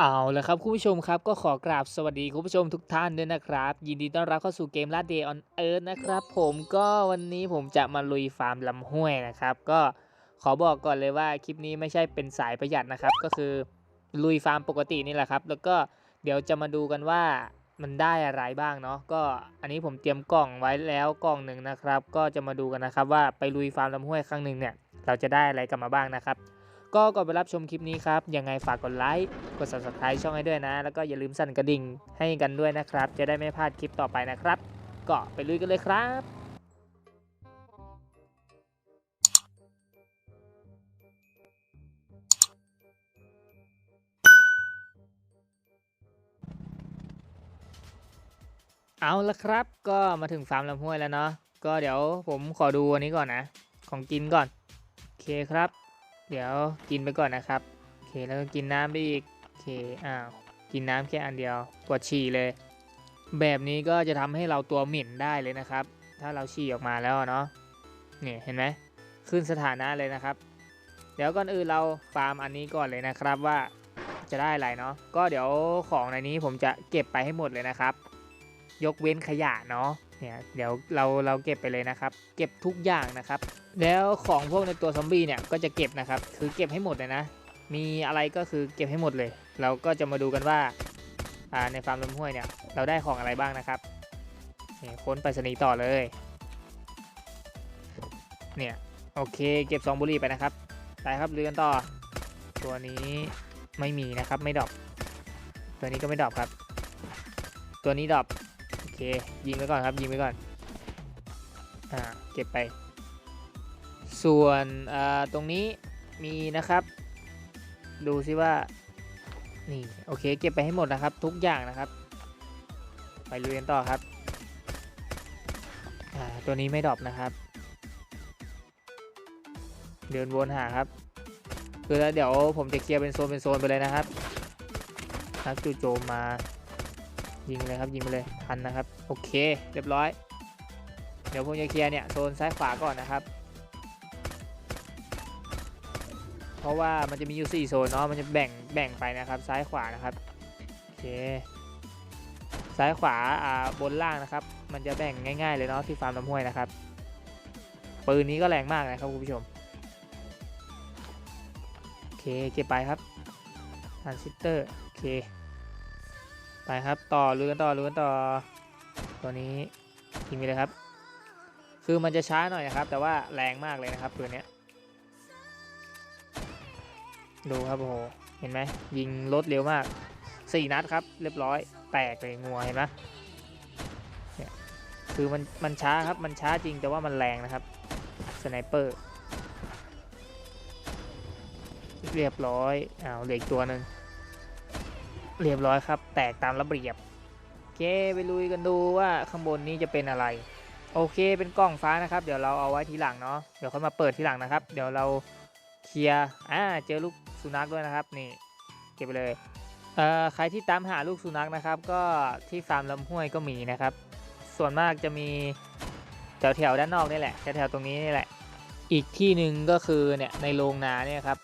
เอาละครับคุณผู้ชมครับก็ขอกราบสวัสดีคุณผู้ชมทุกท่านด้วยนะครับ ยินดีต้อนรับเข้าสู่เกมลาดเดย์ออนเอิร์นะครับ ผมก็วันนี้ผมจะมาลุยฟาร์มลำห้วยนะครับ ก็ขอบอกก่อนเลยว่าคลิปนี้ไม่ใช่เป็นสายประหยัดนะครับ ก็คือลุยฟาร์มปกตินี่แหละครับ แล้วก็เดี๋ยวจะมาดูกันว่ามันได้อะไรบ้างเนาะก็อันนี้ผมเตรียมกล่องไว้แล้วกล่องหนึ่งนะครับ ก็จะมาดูกันนะครับว่าไปลุยฟาร์มลำห้วยครั้งหนึ่งเนี่ยเราจะได้อะไรกลับมาบ้างนะครับ ก็ก่อนไปรับชมคลิปนี้ครับ ยังไงฝากกดไลค์ กด subscribe ช่องให้ด้วยนะ แล้วก็อย่าลืมสั่นกระดิ่งให้กันด้วยนะครับ จะได้ไม่พลาดคลิปต่อไปนะครับ ก็ไปลุยกันเลยครับเอาละครับ ก็มาถึงฟาร์มลำห้วยแล้วเนาะก็เดี๋ยวผมขอดูอันนี้ก่อนนะ ของกินก่อน โอเคครับ เดี๋ยวกินไปก่อนนะครับ โอเค แล้วก็กินน้ำไปอีก โอเค อ้าว กินน้ำแค่อันเดียวปวดฉี่เลย แบบนี้ก็จะทำให้เราตัวเหม็นได้เลยนะครับ ถ้าเราฉี่ออกมาแล้วเนาะ เนี่ยเห็นไหม ขึ้นสถานะเลยนะครับ เดี๋ยวก่อนอื่นเราฟาร์มอันนี้ก่อนเลยนะครับว่าจะได้อะไรเนาะ ก็เดี๋ยวของในนี้ผมจะเก็บไปให้หมดเลยนะครับ ยกเว้นขยะเนาะ เนี่ยเดี๋ยวเราเราเก็บไปเลยนะครับ เก็บทุกอย่างนะครับ แล้วของพวกในตัวซอมบี้เนี่ยก็จะเก็บนะครับ คือเก็บให้หมดเลยนะ มีอะไรก็คือเก็บให้หมดเลย เราก็จะมาดูกันว่าอ่าในฟาร์มลำห้วยเนี่ยเราได้ของอะไรบ้างนะครับนี่ค้นไปรษณีต่อเลย เนี่ยโอเคเก็บซองบุหรี่ไปนะครับไปครับเรือนต่อ ตัวนี้ไม่มีนะครับไม่ดรอปตัวนี้ก็ไม่ดรอปครับ ตัวนี้ดรอป เค ยิงไว้ก่อนครับ ยิงไว้ก่อน อ่า เก็บไป ส่วนอ่าตรงนี้มีนะครับ ดูซิว่า นี่ โอเค เก็บไปให้หมดนะครับ ทุกอย่างนะครับ ไปลุยกันต่อครับ อ่า ตัวนี้ไม่ดรอปนะครับ เดินวนหาครับ คือแล้วเดี๋ยวผมจะเคลียร์เป็นโซนเป็นโซนไปเลยนะครับนักจู่โจมมา ยิงเลยครับยิงไปเลยทันนะครับ โอเค เรียบร้อย เดี๋ยวผมจะเคลียร์เนี่ยโซนซ้ายขวาก่อนนะครับ เพราะว่ามันจะมีอยู่4โซนเนาะมันจะแบ่งแบ่งไปนะครับ ซ้ายขวานะครับโอเคซ้ายขวาอ่าบนล่างนะครับ มันจะแบ่งง่าย ๆ เลยเนาะที่ฟาร์มลำห้วยนะครับปืนนี้ก็แรงมากนะครับคุณผู้ชมโอเคเก็บไปครับทรานซิสเตอร์โอเค ไปครับต่อลุยกันต่อลุยกันต่อ ตัวนี้ยิงไปเลยครับ คือมันจะช้าหน่อยนะครับ แต่ว่าแรงมากเลยนะครับปืนเนี้ยดูครับโอ้โหเห็นไหมยิงรถเร็วมากสี่นัดครับ เรียบร้อยแตกเลยงัวเห็นไหมเนี่ยคือมันมันช้าครับมันช้าจริงแต่ว่ามันแรงนะครับสไนเปอร์เรียบร้อยอ้าวเหลืออีกตัวหนึ่ง เรียบร้อยครับ แตกตามระเบียบโอเคไปลุยกันดูว่าข้างบนนี้จะเป็นอะไร โอเคเป็นกล้องฟ้านะครับ เดี๋ยวเราเอาไว้ทีหลังเนาะเดี๋ยวค่อยมาเปิดทีหลังนะครับ เดี๋ยวเราเคลียร์อ่าเจอลูกสุนัขด้วยนะครับนี่เก็บไปเลยเอ่อใครที่ตามหาลูกสุนัขนะครับ ก็ที่ฟาร์มลำห้วยก็มีนะครับ ส่วนมากจะมีแถวแถวๆด้านนอกนี่แหละแถวแถวๆตรงนี้นี่แหละ อีกที่หนึ่งก็คือเนี่ยในโรงนาเนี่ยครับ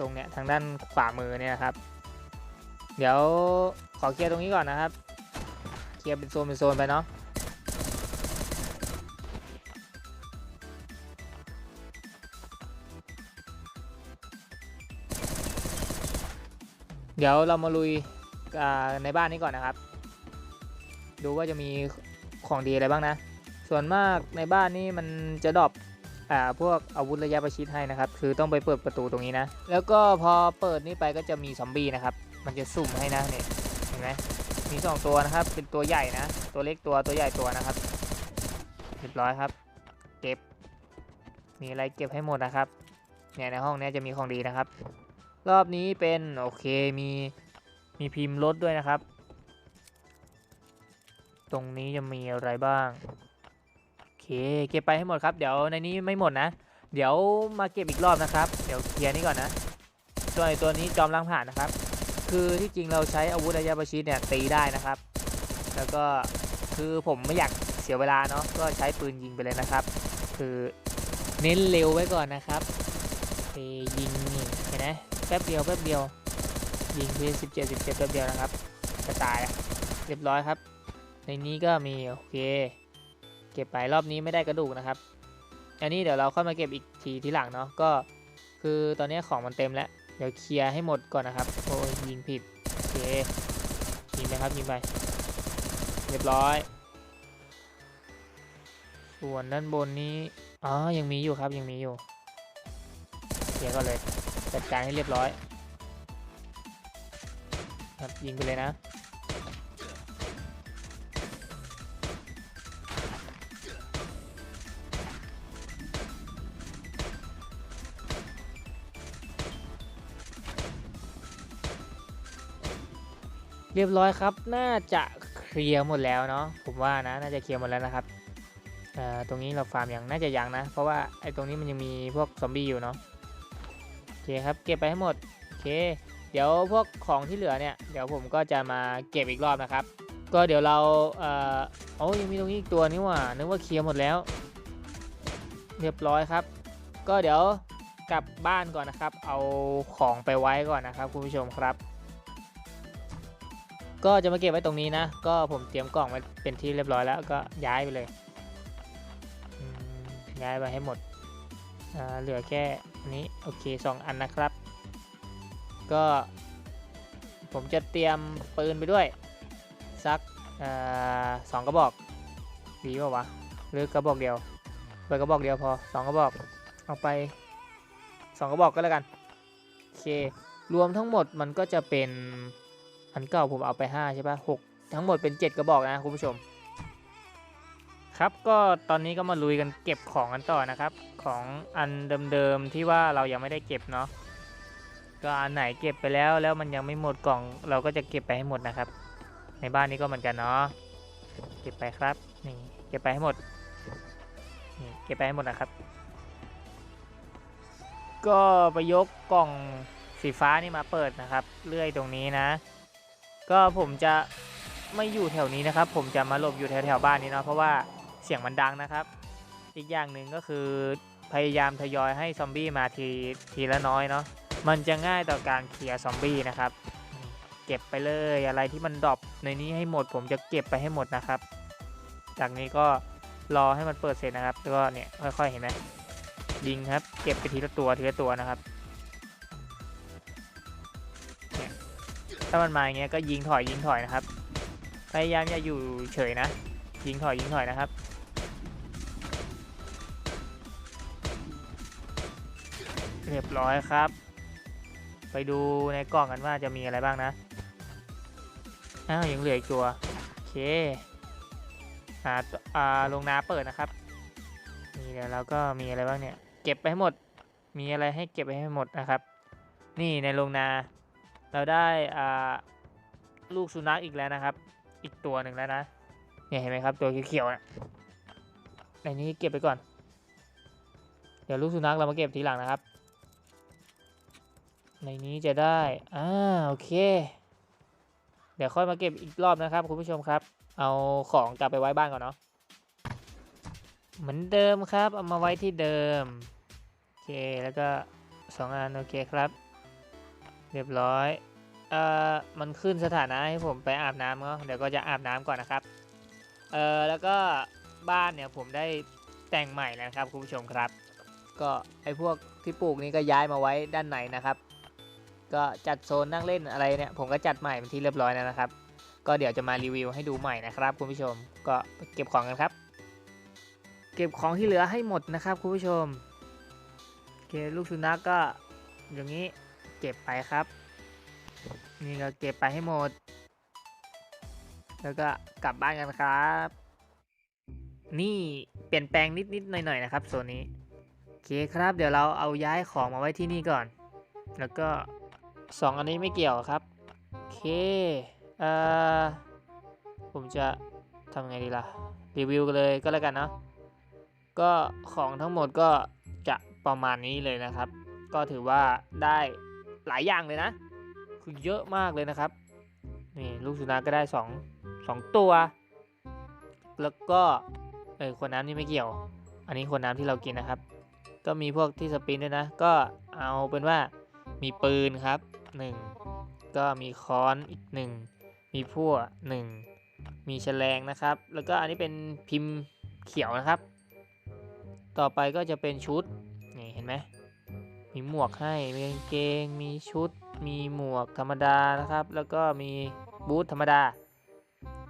ตรงเนี้ยทางด้านขวามือเนี่ยครับ เดี๋ยวขอเคลียร์ตรงนี้ก่อนนะครับ เคลียร์เป็นโซนเป็นโซนไปเนาะเดี๋ยวเรามาลุยอ่าในบ้านนี้ก่อนนะครับ ดูว่าจะมีของดีอะไรบ้างนะ ส่วนมากในบ้านนี่มันจะดรอปอ่าพวกอาวุธระยะประชิดให้นะครับ คือต้องไปเปิดประตูตรงนี้นะ แล้วก็พอเปิดนี่ไปก็จะมีซอมบี้นะครับ มันจะสุ่มให้นะเนี่ยเห็นไหมมีสองตัวนะครับ เป็นตัวใหญ่นะ ตัวเล็กตัวตัวใหญ่ตัวนะครับเรียบร้อยครับ เก็บ มีอะไรเก็บให้หมดนะครับ เนี่ยในห้องเนี้ยจะมีของดีนะครับ รอบนี้เป็นโอเคมีมีพิมพ์รถด้วยนะครับ ตรงนี้จะมีอะไรบ้าง โอเคเก็บไปให้หมดครับ เดี๋ยวในนี้ไม่หมดนะ เดี๋ยวมาเก็บอีกรอบนะครับ เดี๋ยวเคลียร์นี่ก่อนนะส่วนตัวนี้จอมล้างผ่านนะครับ คือที่จริงเราใช้อาวุธระยะประชิดเนี่ยตีได้นะครับ แล้วก็คือผมไม่อยากเสียเวลาเนาะก็ใช้ปืนยิงไปเลยนะครับ คือเน้นเร็วไว้ก่อนนะครับเอยิงนี่เห็นไหมแป๊บเดียวแป๊บเดียวยิงที่สิบเจ็ดสิบเจ็ดเดียวนะครับจะตายเรียบร้อยครับ ในนี้ก็มีโอเค เก็บไปรอบนี้ไม่ได้กระดูกนะครับ อันนี้เดี๋ยวเราค่อยมาเก็บอีกทีทีหลังเนาะก็ คือตอนนี้ของมันเต็มแล้ว เดี๋ยวเคลียร์ให้หมดก่อนนะครับโอ้ยยิงผิดโอเคยิงไปครับยิงไปเรียบร้อย ส่วนด้านบนนี้อ๋อยังมีอยู่ครับยังมีอยู่เคลียร์ก็เลยจัดการให้เรียบร้อยครับยิงไปเลยนะ เรียบร้อยครับ น่าจะเคลียร์หมดแล้วเนาะ ผมว่านะ น่าจะเคลียร์หมดแล้วนะครับอ่อตรงนี้เราฟาร์มอยังน่าจะยังนะ เพราะว่าไอ้ตรงนี้มันยังมีพวกซอมบี้อยู่เนาะ โอเคครับ เก็บไปให้หมด โอเค เดี๋ยวพวกของที่เหลือเนี่ย เดี๋ยวผมก็จะมาเก็บอีกรอบนะครับ ก็เดี๋ยวเราเอ่อโอ้ยังมีตรงนี้อีกตัวนี่ว่า นึกว่าเคลียร์หมดแล้ว เรียบร้อยครับ ก็เดี๋ยวกลับบ้านก่อนนะครับ เอาของไปไว้ก่อนนะครับคุณผู้ชมครับ ก็จะมาเก็บไว้ตรงนี้นะ ก็ผมเตรียมกล่องไว้เป็นที่เรียบร้อยแล้วก็ย้ายไปเลย ย้ายไปให้หมด เหลือแค่อันนี้โอเคสองอันนะครับ ก็ ผมจะเตรียมปืนไปด้วย สักสองกระบอก ดีป่าวะ หรือกระบอกเดียวไปกระบอกเดียวพอสองกระบอก เอาไปสองกระบอกก็แล้วกัน โอเค รวมทั้งหมดมันก็จะเป็น อันเก่าผมเอาไป 5 ใช่ปะหกทั้งหมดเป็น 7 กระบอกนะคุณผู้ชม ครับก็ตอนนี้ก็มาลุยกันเก็บของกันต่อนะครับ ของอันเดิมๆที่ว่าเรายังไม่ได้เก็บเนาะก็อันไหนเก็บไปแล้วแล้วมันยังไม่หมดกล่อง เราก็จะเก็บไปให้หมดนะครับ ในบ้านนี้ก็เหมือนกันเนาะเก็บไปครับนี่เก็บไปให้หมดนี่เก็บไปให้หมดนะครับ ก็ไปยกกล่องสีฟ้านี่มาเปิดนะครับ เลื่อยตรงนี้นะ ก็ผมจะไม่อยู่แถวนี้นะครับ ผมจะมาหลบอยู่แถวแถวบ้านนี้เนาะเพราะว่าเสียงมันดังนะครับ อีกอย่างหนึ่งก็คือพยายามทยอยให้ซอมบี้มาทีทีละน้อยเนาะมันจะง่ายต่อการเคลียร์ซอมบี้นะครับ เก็บไปเลยอะไรที่มันดรอปในนี้ให้หมด ผมจะเก็บไปให้หมดนะครับ จากนี้ก็รอให้มันเปิดเสร็จนะครับแล้วก็เนี่ยค่อยๆเห็นไหมยิงครับ เก็บไปทีละตัวทีละตัวนะครับ ถ้ามันมาอย่างเงี้ยก็ยิงถอยยิงถอยนะครับ พยายามอย่าอยู่เฉยนะ ยิงถอยยิงถอยนะครับ เรียบร้อยครับ ไปดูในกล่องกันว่าจะมีอะไรบ้างนะ อ้าวยังเหลืออีกตัว โอเคอ่าอ่าลงนาเปิดนะครับนี่เดี๋ยวเราก็มีอะไรบ้างเนี่ย เก็บไปให้หมด มีอะไรให้เก็บไปให้หมดนะครับ นี่ในโรงนา เราได้อ่าลูกสุนัขอีกแล้วนะครับ อีกตัวหนึ่งแล้วนะเนี่ยเห็นไหมครับตัวเขียวๆนะในนี้เก็บไปก่อน เดี๋ยวลูกสุนัขเรามาเก็บทีหลังนะครับ ในนี้จะได้อ่าโอเค เดี๋ยวค่อยมาเก็บอีกรอบนะครับคุณผู้ชมครับ เอาของกลับไปไว้บ้านก่อนเนาะเหมือนเดิมครับ เอามาไว้ที่เดิม โอเค แล้วก็สองอัน โอเคครับ เรียบร้อย เอ่อ มันขึ้นสถานะให้ผมไปอาบน้ำเนาะเดี๋ยวก็จะอาบน้ำก่อนนะครับ เอ่อ แล้วก็บ้านเนี่ยผมได้แต่งใหม่แล้วนะครับคุณผู้ชมครับ ก็ไอพวกที่ปลูกนี่ก็ย้ายมาไว้ด้านในนะครับ ก็จัดโซนนั่งเล่นอะไรเนี่ยผมก็จัดใหม่เป็นที่เรียบร้อยแล้วนะครับ ก็เดี๋ยวจะมารีวิวให้ดูใหม่นะครับคุณผู้ชม ก็เก็บของกันครับ เก็บของที่เหลือให้หมดนะครับคุณผู้ชมโอเคลูกสุนัขกก็อย่างนี้ เก็บไปครับ นี่ก็เก็บไปให้หมด แล้วก็กลับบ้านกันครับ นี่เปลี่ยนแปลงนิดๆหน่อยๆนะครับโซนนี้โอเคครับ เดี๋ยวเราเอาย้ายของมาไว้ที่นี่ก่อน แล้วก็สองอันนี้ไม่เกี่ยวครับโอเคเอ่อผมจะทำไงดีล่ะ รีวิวกันเลยก็แล้วกันเนาะก็ของทั้งหมดก็จะประมาณนี้เลยนะครับ ก็ถือว่าได้ หลายอย่างเลยนะ คือเยอะมากเลยนะครับ นี่ลูกสุนัขก็ได้สองสองตัว แล้วก็เออขวดน้ำนี่ไม่เกี่ยว อันนี้ขวดน้ำที่เรากินนะครับ ก็มีพวกที่สปินด้วยนะ ก็เอาเป็นว่ามีปืนครับหนึ่งก็มีค้อนอีกหนึ่งมีพั่วหนึ่งมีแฉลงนะครับ แล้วก็อันนี้เป็นพิมพ์เขียวนะครับ ต่อไปก็จะเป็นชุด นี่เห็นไหม มีหมวกให้ มีกางเกง มีชุด มีหมวกธรรมดานะครับ แล้วก็มีบูทธรรมดา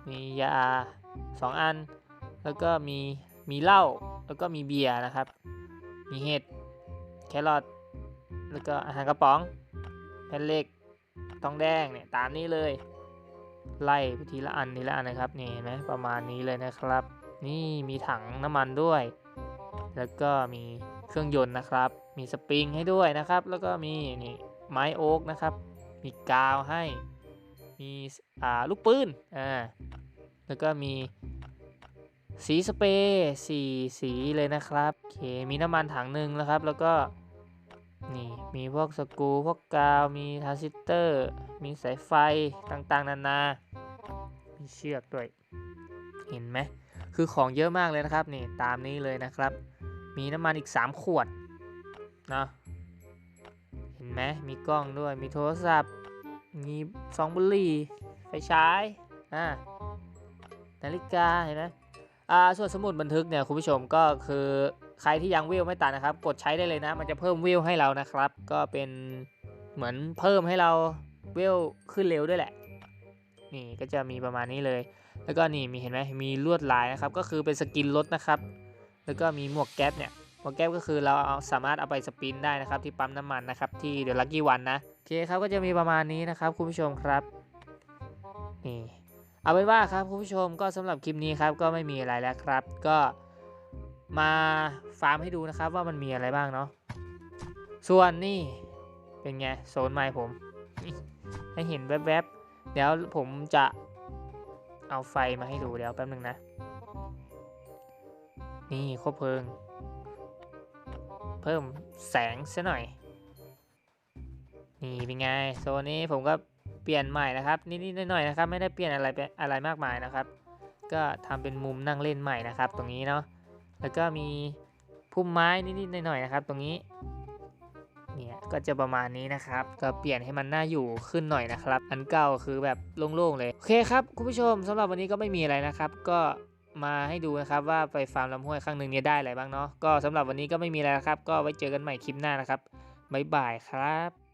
มียาสองอัน แล้วก็มีมีเหล้า แล้วก็มีเบียร์นะครับ มีเห็ด แครอท แล้วก็อาหารกระป๋องแผ่นเหล็กทองแดงเนี่ยตามนี้เลย ไล่ไปทีละอันทีละอันนะครับนี่เห็นไหมประมาณนี้เลยนะครับ นี่มีถังน้ำมันด้วย แล้วก็มีเครื่องยนต์นะครับ มีสปริงให้ด้วยนะครับ แล้วก็มีนี่ไม้โอ๊กนะครับ มีกาวให้ มีอ่าลูกปืนอ่าแล้วก็มีสีสเปรย์สีสีเลยนะครับโอเคมีน้ำมันถังหนึ่งนะครับ แล้วก็นี่มีพวกสกูพวกกาว มีทรานซิสเตอร์ มีสายไฟต่างๆ นานา มีเชือกด้วย เห็นไหม คือของเยอะมากเลยนะครับ นี่ตามนี้เลยนะครับ มีน้ำมันอีก 3 ขวด นะเห็นไหมมีกล้องด้วยมีโทรศัพท์ มีซองบุหรี่ไฟฉายอ่านาฬิกาเห็นไหมอ่าส่วนสมุดบันทึกเนี่ยคุณผู้ชมก็คือใครที่ยังวิวไม่ตัดนะครับ กดใช้ได้เลยนะ มันจะเพิ่มวิวให้เรานะครับ ก็เป็นเหมือนเพิ่มให้เราวิวขึ้นเร็วด้วยแหละ นี่ก็จะมีประมาณนี้เลย แล้วก็นี่มีเห็นไหมมีลวดลายนะครับ ก็คือเป็นสกินรถนะครับ แล้วก็มีหมวกแก๊ปเนี่ย หมวกแก๊ปก็คือเราเอาสามารถเอาไปสปินได้นะครับที่ปั๊มน้ำมันนะครับที่เด e l ลักกี้วันนะโอเคครับก็จะมีประมาณนี้นะครับคุณผู้ชมครับนี่เอาเป็นว่าครับคุณผู้ชมก็สำหรับคลิปนี้ครับก็ไม่มีอะไรแล้วครับ ก็มาฟาร์มให้ดูนะครับว่ามันมีอะไรบ้างเนาะส่วนนี่เป็นไงโซนไม้ผมให้เห็นแวบๆเดี๋ยวผมจะเอาไฟมาให้ดูเดี๋ยวแป๊บนึงนะ นี่ครบเพลิง พิ่มแสงซะหน่อย นี่เป็นไงโซนนี้ผมก็เปลี่ยนใหม่นะครับนิดๆหน่อยๆนะครับ ไม่ได้เปลี่ยนอะไรไปอะไรมากมายนะครับ ก็ทำเป็นมุมนั่งเล่นใหม่นะครับ ตรงนี้เนาะแล้วก็มีพุ่มไม้นิดๆหน่อยๆนะครับ ตรงนี้เนี่ยก็จะประมาณนี้นะครับ ก็เปลี่ยนให้มันน่าอยู่ขึ้นหน่อยนะครับ อันเก่าคือแบบโล่งๆเลย โอเคครับ คุณผู้ชมสำหรับวันนี้ก็ไม่มีอะไรนะครับ ก็ มาให้ดูนะครับว่าไปฟาร์มลำห้วยครั้งหนึ่งเนี่ยได้อะไรบ้างเนาะก็สำหรับวันนี้ก็ไม่มีอะไรครับ ก็ไว้เจอกันใหม่คลิปหน้านะครับบ๊ายบายครับ